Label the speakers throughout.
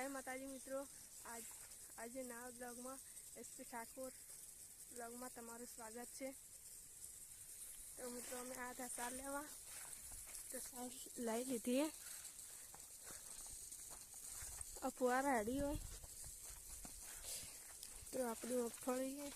Speaker 1: જય માતાજી મિત્રો. આજ, આજે નવા બ્લોગમાં એસપી ઠાકોર બ્લોગમાં તમારું સ્વાગત છે. તો મિત્રો, અમે આ હતા લેવા તો સાર લઈ લીધી આ ફુવારા હડી હોય. તો આપણી મગફળી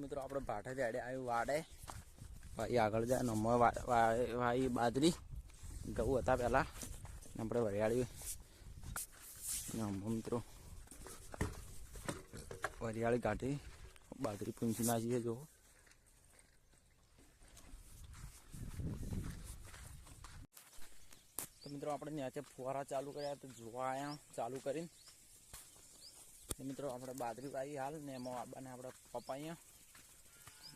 Speaker 2: મિત્રો, આપણે ભાઠે જાડે આવ્યું વાડે. ભાઈ આગળ જાય નમો ભાઈ બાજરી. ઘઉં હતા પહેલાં. આપણે વરિયાળી નમો મિત્રો વરિયાળી કાઢી. બાજરી પૂંછી નાખીએ જુઓ. તો મિત્રો, આપણે નીચે ફુવારા ચાલુ કર્યા તો જોવા આવ્યા ચાલુ કરીને. મિત્રો, આપણે બાજરી વાવી હાલ ને એમાં આબાને આપણે પપાઈયા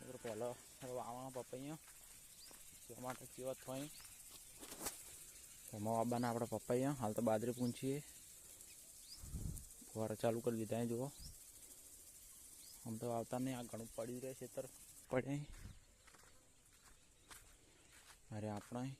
Speaker 2: મિત્રો, પહેલો વાવવાનો પપૈયો. માટે કેવા થઈ એમાં આબાને આપણે પપૈયા. હાલ તો બાજરી પૂંછીએ. ફુવારા ચાલુ કરી દીધા જુઓ. આમ તો આવતા નહીં, આ ઘણું પડી રહે છે તર પડે. અરે, આપણે